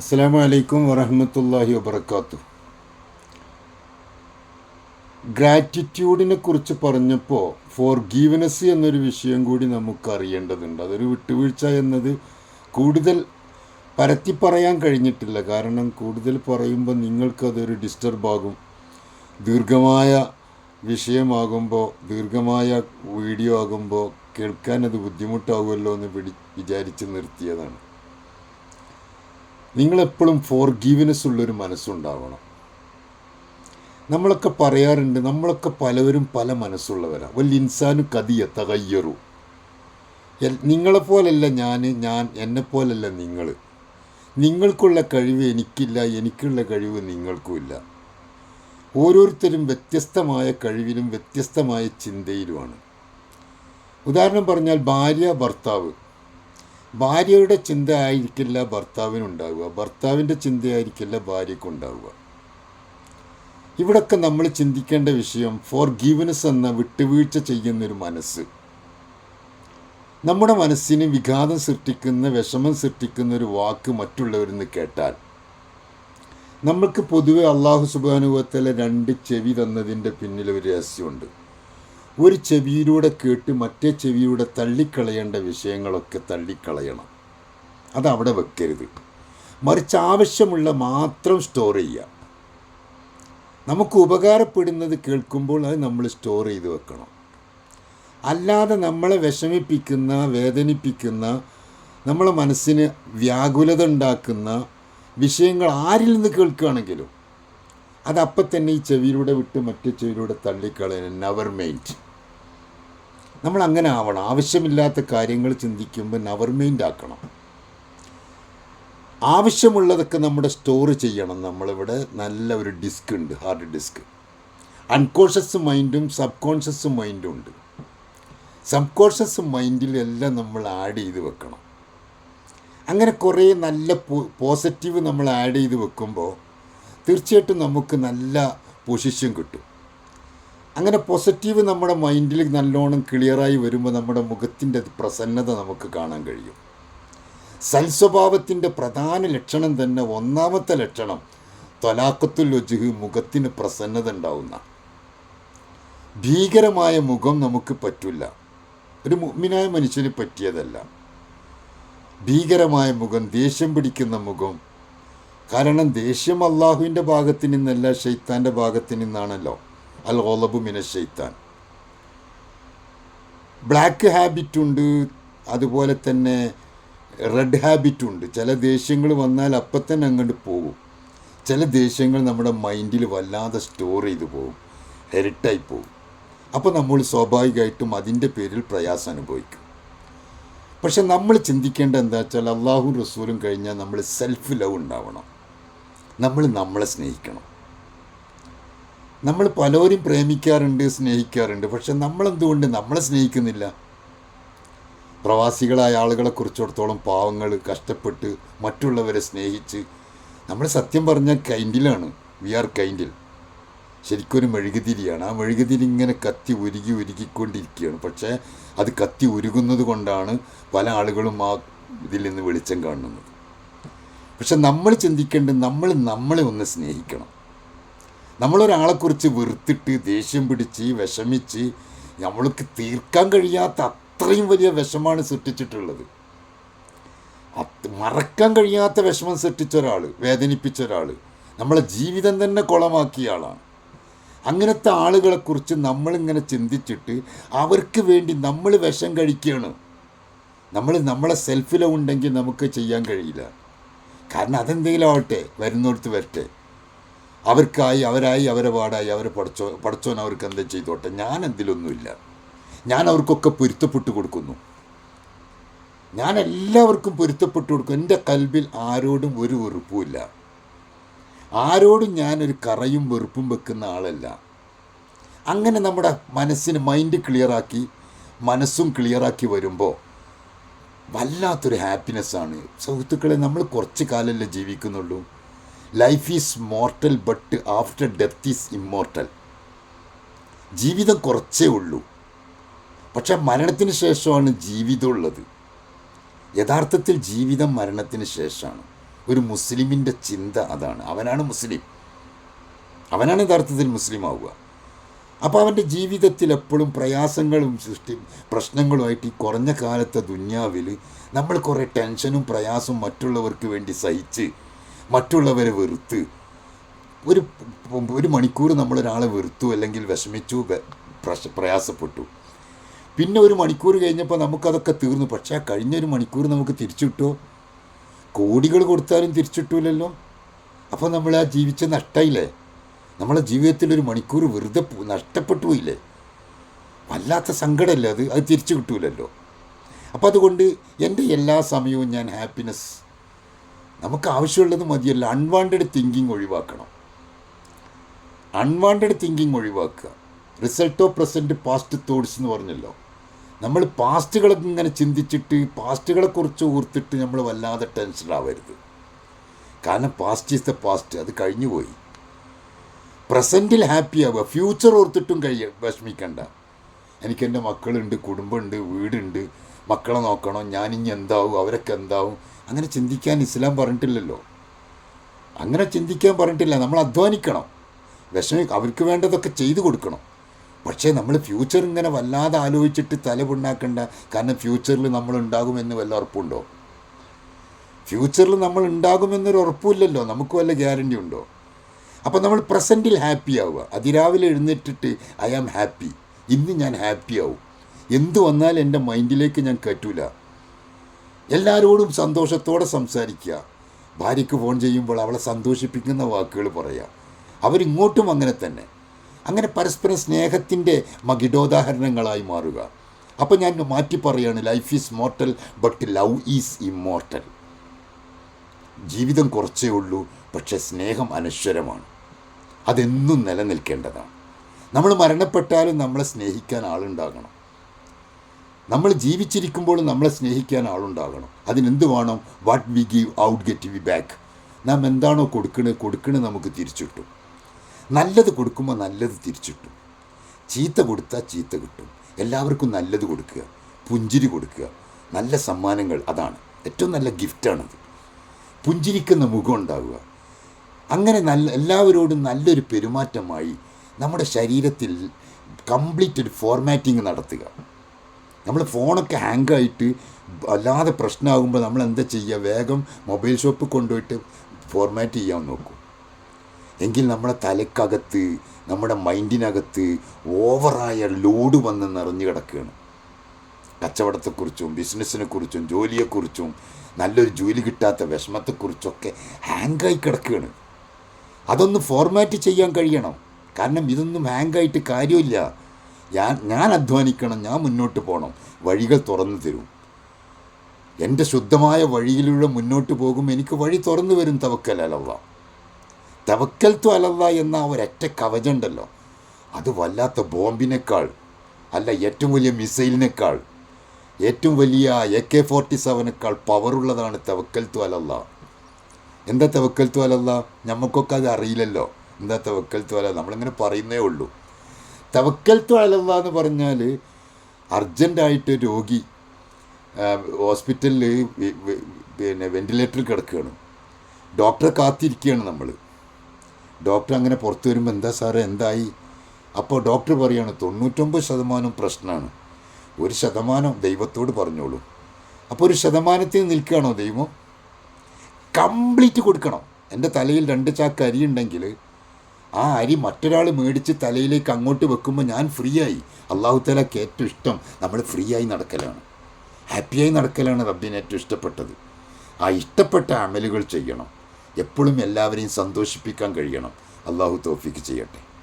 അസ്സാം വലൈക്കും വറഹമത്തല്ലാഹി വബർക്കാത്തു ഗ്രാറ്റിറ്റ്യൂഡിനെ കുറിച്ച് പറഞ്ഞപ്പോൾ ഫോർ ഗീവനസ് എന്നൊരു വിഷയം കൂടി നമുക്ക് അറിയേണ്ടതുണ്ട് അതൊരു വിട്ടുവീഴ്ച എന്നത് കൂടുതൽ പരത്തി പറയാൻ കഴിഞ്ഞിട്ടില്ല. കാരണം കൂടുതൽ പറയുമ്പോൾ നിങ്ങൾക്കതൊരു ഡിസ്റ്റർബ് ആകും. ദീർഘമായ വിഷയമാകുമ്പോൾ ദീർഘമായ വീഡിയോ ആകുമ്പോൾ കേൾക്കാൻ അത് ബുദ്ധിമുട്ടാകുമല്ലോ എന്ന് വിചാരിച്ച് നിർത്തിയതാണ്. നിങ്ങളെപ്പോഴും ഫോർ ഗീവിനെസ് ഉള്ളൊരു മനസ്സുണ്ടാവണം. നമ്മളൊക്കെ പറയാറുണ്ട് നമ്മളൊക്കെ പലവരും പല മനസ്സുള്ളവരാണ് വല്ല ഇൻസാനു കതിയ തകയ്യറു നിങ്ങളെപ്പോലല്ല ഞാൻ ഞാൻ എന്നെപ്പോലല്ല നിങ്ങൾ നിങ്ങൾക്കുള്ള കഴിവ് എനിക്കില്ല എനിക്കുള്ള കഴിവ് നിങ്ങൾക്കുമില്ല. ഓരോരുത്തരും വ്യത്യസ്തമായ കഴിവിലും വ്യത്യസ്തമായ ചിന്തയിലുമാണ്. ഉദാഹരണം പറഞ്ഞാൽ ഭാര്യ ഭർത്താവ്. ഭാര്യയുടെ ചിന്ത ആയിരിക്കില്ല ഭർത്താവിനുണ്ടാവുക. ഭർത്താവിന്റെ ചിന്തയായിരിക്കില്ല ഭാര്യയ്ക്കുണ്ടാവുക. ഇവിടൊക്കെ നമ്മൾ ചിന്തിക്കേണ്ട വിഷയം ഫോർ ഗീവനസ് എന്ന വിട്ടുവീഴ്ച ചെയ്യുന്നൊരു മനസ്സ്. നമ്മുടെ മനസ്സിന് വിഘാതം സൃഷ്ടിക്കുന്ന വിഷമം സൃഷ്ടിക്കുന്ന ഒരു വാക്ക് മറ്റുള്ളവരിൽ നിന്ന് കേട്ടാൽ നമ്മൾക്ക് പൊതുവെ അള്ളാഹു സുബാനുഭവത്തിലെ രണ്ട് ചെവി തന്നതിന്റെ പിന്നിൽ ഒരു രഹസ്യമുണ്ട്. ഒരു ചെവിയിലൂടെ കേട്ട് മറ്റേ ചെവിയിലൂടെ തള്ളിക്കളയേണ്ട വിഷയങ്ങളൊക്കെ തള്ളിക്കളയണം. അതവിടെ വെക്കരുത്. മറിച്ച് ആവശ്യമുള്ള മാത്രം സ്റ്റോർ ചെയ്യുക. നമുക്ക് ഉപകാരപ്പെടുന്നത് കേൾക്കുമ്പോൾ അത് നമ്മൾ സ്റ്റോർ ചെയ്ത് വെക്കണം. അല്ലാതെ നമ്മളെ വിഷമിപ്പിക്കുന്ന വേദനിപ്പിക്കുന്ന നമ്മളെ മനസ്സിന് വ്യാകുലത ഉണ്ടാക്കുന്ന വിഷയങ്ങൾ ആരിൽ നിന്ന് കേൾക്കുകയാണെങ്കിലും അതപ്പം തന്നെ ഈ ചെവിയിലൂടെ വിട്ട് മറ്റേ ചെവിയിലൂടെ തള്ളിക്കളയാൻ നവർ മൈൻഡ് നമ്മൾ അങ്ങനെ ആവണം. ആവശ്യമില്ലാത്ത കാര്യങ്ങൾ ചിന്തിക്കുമ്പോൾ നവർ മൈൻഡ് ആക്കണം. ആവശ്യമുള്ളതൊക്കെ നമ്മുടെ സ്റ്റോർ ചെയ്യണം. നമ്മളിവിടെ നല്ല ഒരു ഡിസ്ക് ഉണ്ട് ഹാർഡ് ഡിസ്ക് അൺകോൺഷ്യസ് മൈൻഡും സബ് കോൺഷ്യസ് മൈൻഡും ഉണ്ട്. സബ് കോൺഷ്യസ് മൈൻഡിലെല്ലാം നമ്മൾ ആഡ് ചെയ്ത് വെക്കണം. അങ്ങനെ കുറേ നല്ല പോസിറ്റീവ് നമ്മൾ ആഡ് ചെയ്ത് വെക്കുമ്പോൾ തീർച്ചയായിട്ടും നമുക്ക് നല്ല പൊസിഷൻ കിട്ടും. അങ്ങനെ പോസിറ്റീവ് നമ്മുടെ മൈൻഡിൽ നല്ലോണം ക്ലിയറായി വരുമ്പോൾ നമ്മുടെ മുഖത്തിന്റെ പ്രസന്നത നമുക്ക് കാണാൻ കഴിയും. സൽസ്വഭാവത്തിന്റെ പ്രധാന ലക്ഷണം തന്നെ ഒന്നാമത്തെ ലക്ഷണം തൊലാക്കത്തുൽ ഒജുഹ് മുഖത്തിന് പ്രസന്നത ഉണ്ടാവുന്ന. ഭീകരമായ മുഖം നമുക്ക് പറ്റില്ല ഒരു മുഗ്മിനായ മനുഷ്യന് പറ്റിയതല്ല. ഭീകരമായ മുഖം ദേഷ്യം പിടിക്കുന്ന മുഖം കാരണം ദേഷ്യം അള്ളാഹുവിന്റെ ഭാഗത്തു നിന്നല്ല ഷെയ്ത്താന്റെ ഭാഗത്തു നിന്നാണല്ലോ. അൽ ഓലബു മിന ഷെയ്ത്താൻ ബ്ലാക്ക് ഹാബിറ്റ് ഉണ്ട്. അതുപോലെ തന്നെ റെഡ് ഹാബിറ്റ് ഉണ്ട്. ചില ദേഷ്യങ്ങൾ വന്നാൽ അപ്പം തന്നെ അങ്ങോട്ട് പോകും. ചില ദേഷ്യങ്ങൾ നമ്മുടെ മൈൻഡിൽ വല്ലാതെ സ്റ്റോർ ചെയ്തു പോകും. ഹെറിറ്റായി പോകും. അപ്പോൾ നമ്മൾ സ്വാഭാവികമായിട്ടും അതിന്റെ പേരിൽ പ്രയാസം അനുഭവിക്കും. പക്ഷെ നമ്മൾ ചിന്തിക്കേണ്ട എന്താ വെച്ചാൽ അള്ളാഹു റസൂലും കഴിഞ്ഞാൽ നമ്മൾ സെൽഫ് ലവ് ഉണ്ടാവണം. നമ്മൾ നമ്മളെ സ്നേഹിക്കണം. നമ്മൾ പലരും പ്രേമിക്കാറുണ്ട് സ്നേഹിക്കാറുണ്ട്. പക്ഷെ നമ്മളെന്തുകൊണ്ട് നമ്മളെ സ്നേഹിക്കുന്നില്ല? പ്രവാസികളായ ആളുകളെ കുറിച്ചിടത്തോളം പാവങ്ങൾ കഷ്ടപ്പെട്ട് മറ്റുള്ളവരെ സ്നേഹിച്ച് നമ്മൾ സത്യം പറഞ്ഞാൽ കൈൻഡിലാണ്. V R കൈൻഡിൽ. ശരിക്കൊരു മെഴുകുതിരിയാണ്. ആ മെഴുകുതിരി ഇങ്ങനെ കത്തി ഉരുകി ഉരുകിക്കൊണ്ടിരിക്കുകയാണ്. പക്ഷേ അത് കത്തി ഉരുകുന്നത് കൊണ്ടാണ് പല ആളുകളും ആ ഇതിൽ നിന്ന് വെളിച്ചം കാണുന്നത്. പക്ഷെ നമ്മൾ ചിന്തിക്കേണ്ടത് നമ്മൾ നമ്മളെ ഒന്ന് സ്നേഹിക്കണം. നമ്മളൊരാളെക്കുറിച്ച് വെറുത്തിട്ട് ദേഷ്യം പിടിച്ച് വിഷമിച്ച് നമ്മൾക്ക് തീർക്കാൻ കഴിയാത്ത അത്രയും വലിയ വിഷമാണ് സൃഷ്ടിച്ചിട്ടുള്ളത്. മറക്കാൻ കഴിയാത്ത വിഷമം സൃഷ്ടിച്ച ഒരാൾ വേദനിപ്പിച്ച ഒരാൾ നമ്മളെ ജീവിതം തന്നെ കുളമാക്കിയ ആളാണ്. അങ്ങനത്തെ ആളുകളെക്കുറിച്ച് നമ്മളിങ്ങനെ ചിന്തിച്ചിട്ട് അവർക്ക് വേണ്ടി നമ്മൾ വിഷം കഴിക്കുകയാണ്. നമ്മൾ നമ്മളെ സെൽഫ് ലവ് ഉണ്ടെങ്കിൽ നമുക്ക് ചെയ്യാൻ കഴിയില്ല. കാരണം അതെന്തെങ്കിലും ആവട്ടെ വരുന്നിടത്ത് വരട്ടെ. അവർക്കായി അവരായി അവരെ പാടായി അവരെ പഠിച്ചോ പഠിച്ചോൻ അവർക്ക് എന്താ ചെയ്തോട്ടെ. ഞാൻ എന്തിലൊന്നുമില്ല. ഞാൻ അവർക്കൊക്കെ പൊരുത്തപ്പെട്ട് കൊടുക്കുന്നു. ഞാൻ എല്ലാവർക്കും പൊരുത്തപ്പെട്ട് കൊടുക്കും. എന്റെ കൽബിൽ ആരോടും ഒരു വെറുപ്പുമില്ല. ആരോടും ഞാനൊരു കറയും വെറുപ്പും വെക്കുന്ന ആളല്ല. അങ്ങനെ നമ്മുടെ മനസ്സിന് മൈൻഡ് ക്ലിയറാക്കി മനസ്സും ക്ലിയറാക്കി വരുമ്പോൾ വല്ലാത്തൊരു ഹാപ്പിനെസ്സാണ് സുഹൃത്തുക്കളെ നമ്മൾ കുറച്ച് കാലമല്ലേ ജീവിക്കുന്നുള്ളൂ. Life is mortal but after death is immortal ജീവിതം കുറച്ചേ ഉള്ളൂ. പക്ഷേ മരണത്തിന് ശേഷമാണ് ജീവിതമുള്ളത് യഥാർത്ഥത്തിൽ ജീവിതം മരണത്തിന് ശേഷമാണ്. ഒരു മുസ്ലിമിന്റെ ചിന്ത അതാണ്. അവനാണ് മുസ്ലിം. അവനാണ് യഥാർത്ഥത്തിൽ മുസ്ലിം ആവുക. അപ്പോൾ അവന്റെ ജീവിതത്തിൽ എപ്പോഴും പ്രയാസങ്ങളും സൃഷ്ടി പ്രശ്നങ്ങളുമായിട്ട് ഈ കുറഞ്ഞ കാലത്തെ ദുന്യാവിൽ നമ്മൾ കുറേ ടെൻഷനും പ്രയാസവും മറ്റുള്ളവർക്ക് വേണ്ടി സഹിച്ച് മറ്റുള്ളവരെ വെറുത്ത് ഒരു ഒരു മണിക്കൂർ നമ്മളൊരാളെ വെറുത്തു അല്ലെങ്കിൽ വിഷമിച്ചു പ്രയാസപ്പെട്ടു. പിന്നെ ഒരു മണിക്കൂർ കഴിഞ്ഞപ്പോൾ നമുക്കതൊക്കെ തീർന്നു. പക്ഷേ ആ കഴിഞ്ഞ ഒരു മണിക്കൂർ നമുക്ക് തിരിച്ചിട്ടോ കോടികൾ കൊടുത്താലും തിരിച്ചു കിട്ടൂലല്ലോ. അപ്പോൾ നമ്മൾ ആ ജീവിച്ച നഷ്ടമായില്ലേ നമ്മളെ ജീവിതത്തിൽ ഒരു മണിക്കൂർ വെറുതെ നഷ്ടപ്പെട്ടു പോയില്ലേ വല്ലാത്ത സങ്കടമല്ല അത്? അത് തിരിച്ചു കിട്ടൂലല്ലോ. അപ്പോൾ അതുകൊണ്ട് എന്റെ എല്ലാ സമയവും ഞാൻ ഹാപ്പിനെസ് നമുക്ക് ആവശ്യമുള്ളത് മതിയല്ല അൺവാണ്ടഡ് തിങ്കിങ് ഒഴിവാക്കണം. അൺവാണ്ടഡ് തിങ്കിങ് ഒഴിവാക്കുക. റിസൾട്ടോ പ്രസന്റ് പാസ്റ്റ് തോട്ട്സ് എന്ന് പറഞ്ഞല്ലോ. നമ്മൾ പാസ്റ്റുകളെ ഇങ്ങനെ ചിന്തിച്ചിട്ട് പാസ്റ്റുകളെക്കുറിച്ച് ഓർത്തിട്ട് നമ്മൾ വല്ലാതെ ടെൻഷനാവരുത് കാരണം പാസ്റ്റ് ഈസ് ദ പാസ്റ്റ് അത് കഴിഞ്ഞു പോയി പ്രസന്റിൽ ഹാപ്പി ആവുക. ഫ്യൂച്ചർ ഓർത്തിട്ടും കഴിയ വിഷമിക്കണ്ട. എനിക്കെന്റെ മക്കളുണ്ട് കുടുംബമുണ്ട് വീടുണ്ട്. മക്കളെ നോക്കണം? ഞാനിഞ്ഞ് എന്താവും? അവരൊക്കെ എന്താവും? അങ്ങനെ ചിന്തിക്കാൻ ഇസ്ലാം പറഞ്ഞിട്ടില്ലല്ലോ. അങ്ങനെ ചിന്തിക്കാൻ പറഞ്ഞിട്ടില്ല. നമ്മൾ അധ്വാനിക്കണം. വിഷമി അവർക്ക് വേണ്ടതൊക്കെ ചെയ്തു കൊടുക്കണം. പക്ഷേ നമ്മൾ ഫ്യൂച്ചർ ഇങ്ങനെ വല്ലാതെ ആലോചിച്ചിട്ട് തല പുണ്ണാക്കണ്ട. കാരണം ഫ്യൂച്ചറിൽ നമ്മൾ ഉണ്ടാകുമെന്ന് വല്ല ഉറപ്പുണ്ടോ? ഫ്യൂച്ചറിൽ നമ്മൾ ഉണ്ടാകുമെന്നൊരു ഉറപ്പുമില്ലല്ലോ. നമുക്ക് വല്ല ഗ്യാരണ്ടി ഉണ്ടോ? അപ്പോൾ നമ്മൾ പ്രസന്റിൽ ഹാപ്പി ആവുക. അതിരാവിലെ എഴുന്നേറ്റിട്ട് ഐ ആം ഹാപ്പി. ഇന്ന് ഞാൻ ഹാപ്പി ആവും. എന്ത് വന്നാലും എന്റെ മൈൻഡിലേക്ക് ഞാൻ കയറ്റൂല. എല്ലാവരോടും സന്തോഷത്തോടെ സംസാരിക്കുക. ഭാര്യയ്ക്ക് ഫോൺ ചെയ്യുമ്പോൾ അവളെ സന്തോഷിപ്പിക്കുന്ന വാക്കുകൾ പറയുക അവരിങ്ങോട്ടും അങ്ങനെ തന്നെ. അങ്ങനെ പരസ്പരം സ്നേഹത്തിന്റെ മകിടോദാഹരണങ്ങളായി മാറുക. അപ്പോൾ ഞാൻ മാറ്റി പറയുകയാണ് life is mortal but love is immortal ജീവിതം കുറച്ചേ ഉള്ളൂ പക്ഷേ സ്നേഹം അനശ്വരമാണ്. അതെന്നും നിലനിൽക്കേണ്ടതാണ്. നമ്മൾ മരണപ്പെട്ടാലും നമ്മളെ സ്നേഹിക്കാൻ ആളുണ്ടാകണം. നമ്മൾ ജീവിച്ചിരിക്കുമ്പോൾ നമ്മളെ സ്നേഹിക്കാൻ ആളുണ്ടാകണം. അതിനെന്ത് വേണം? What we give out get we back നാം എന്താണോ കൊടുക്കണത് കൊടുക്കണത് നമുക്ക് തിരിച്ചിട്ടും. നല്ലത് കൊടുക്കുമ്പോൾ നല്ലത് തിരിച്ചിട്ടും. ചീത്ത കൊടുത്താൽ ചീത്ത കിട്ടും. എല്ലാവർക്കും നല്ലത് കൊടുക്കുക. പുഞ്ചിരി കൊടുക്കുക. നല്ല സമ്മാനങ്ങൾ അതാണ്. ഏറ്റവും നല്ല ഗിഫ്റ്റാണത് പുഞ്ചിരിക്കുന്ന മുഖം ഉണ്ടാവുക. അങ്ങനെ നല്ല എല്ലാവരോടും നല്ലൊരു പെരുമാറ്റമായി നമ്മുടെ ശരീരത്തിൽ കംപ്ലീറ്റ് ഒരു ഫോർമാറ്റിംഗ് നടത്തുക. നമ്മൾ ഫോണൊക്കെ ഹാങ്കായിട്ട് അല്ലാതെ പ്രശ്നമാകുമ്പോൾ നമ്മൾ എന്താ ചെയ്യുക വേഗം മൊബൈൽ ഷോപ്പ് കൊണ്ടുപോയിട്ട് ഫോർമാറ്റ് ചെയ്യാൻ നോക്കും. എങ്കിൽ നമ്മുടെ തലക്കകത്ത് നമ്മുടെ മൈൻഡിനകത്ത് ഓവറായ ലോഡ് വന്ന് നിറഞ്ഞു കിടക്കുകയാണ്. കച്ചവടത്തെക്കുറിച്ചും ബിസിനസ്സിനെക്കുറിച്ചും ജോലിയെക്കുറിച്ചും നല്ലൊരു ജോലി കിട്ടാത്ത വിഷമത്തെക്കുറിച്ചൊക്കെ ഹാങ്കായി കിടക്കുകയാണ്. അതൊന്ന് ഫോർമാറ്റ് ചെയ്യാൻ കഴിയണം. കാരണം ഇതൊന്നും ഹാങ്കായിട്ട് കാര്യമില്ല. ഞാൻ ഞാൻ അധ്വാനിക്കണം ഞാൻ മുന്നോട്ട് പോകണം വഴികൾ തുറന്നു തരും. എന്റെ ശുദ്ധമായ വഴിയിലൂടെ മുന്നോട്ട് പോകും. എനിക്ക് വഴി തുറന്നു വരും തവക്കൽ അലവ. തവക്കൽ തു അലവ എന്ന ഒരൊറ്റ കവചമുണ്ടല്ലോ അത് വല്ലാത്ത ബോംബിനേക്കാൾ അല്ല ഏറ്റവും വലിയ മിസൈലിനേക്കാൾ ഏറ്റവും വലിയ എ കെ ഫോർട്ടി സെവനേക്കാൾ പവറുള്ളതാണ് തവക്കൽ തു അലല്ല എന്താ തവക്കൽ തോലല്ല നമുക്കൊക്കെ അത് അറിയില്ലല്ലോ. എന്താ തവക്കൽ തോല നമ്മളിങ്ങനെ പറയുന്നേ ഉള്ളൂ. തവക്കൽ തോലല്ല എന്ന് പറഞ്ഞാൽ അർജന്റായിട്ട് രോഗി ഹോസ്പിറ്റലിൽ പിന്നെ വെന്റിലേറ്ററിൽ കിടക്കുകയാണ്. ഡോക്ടറെ കാത്തിരിക്കുകയാണ് നമ്മൾ ഡോക്ടർ അങ്ങനെ പുറത്തു വരുമ്പോൾ എന്താ സാറേ എന്തായി? അപ്പോൾ ഡോക്ടർ പറയാണ് തൊണ്ണൂറ്റൊമ്പത് ശതമാനം പ്രശ്നമാണ് ഒരു ശതമാനം ദൈവത്തോട് പറഞ്ഞോളൂ. അപ്പോൾ ഒരു ശതമാനത്തിൽ നിൽക്കുകയാണോ ദൈവം? കംപ്ലീറ്റ് കൊടുക്കണം. എന്റെ തലയിൽ രണ്ട് ചാക്ക് അരി ഉണ്ടെങ്കിൽ ആ അരി മറ്റൊരാൾ മേടിച്ച് തലയിലേക്ക് അങ്ങോട്ട് വെക്കുമ്പോൾ ഞാൻ ഫ്രീ ആയി അള്ളാഹു തലക്ക് ഏറ്റവും ഇഷ്ടം നമ്മൾ ഫ്രീ ആയി നടക്കലാണ്. ഹാപ്പിയായി നടക്കലാണ് റബ്ബിന് ഏറ്റവും ഇഷ്ടപ്പെട്ടത്. ആ ഇഷ്ടപ്പെട്ട അമലുകൾ ചെയ്യണം. എപ്പോഴും എല്ലാവരെയും സന്തോഷിപ്പിക്കാൻ കഴിയണം. അള്ളാഹു തോഫിക്ക് ചെയ്യട്ടെ.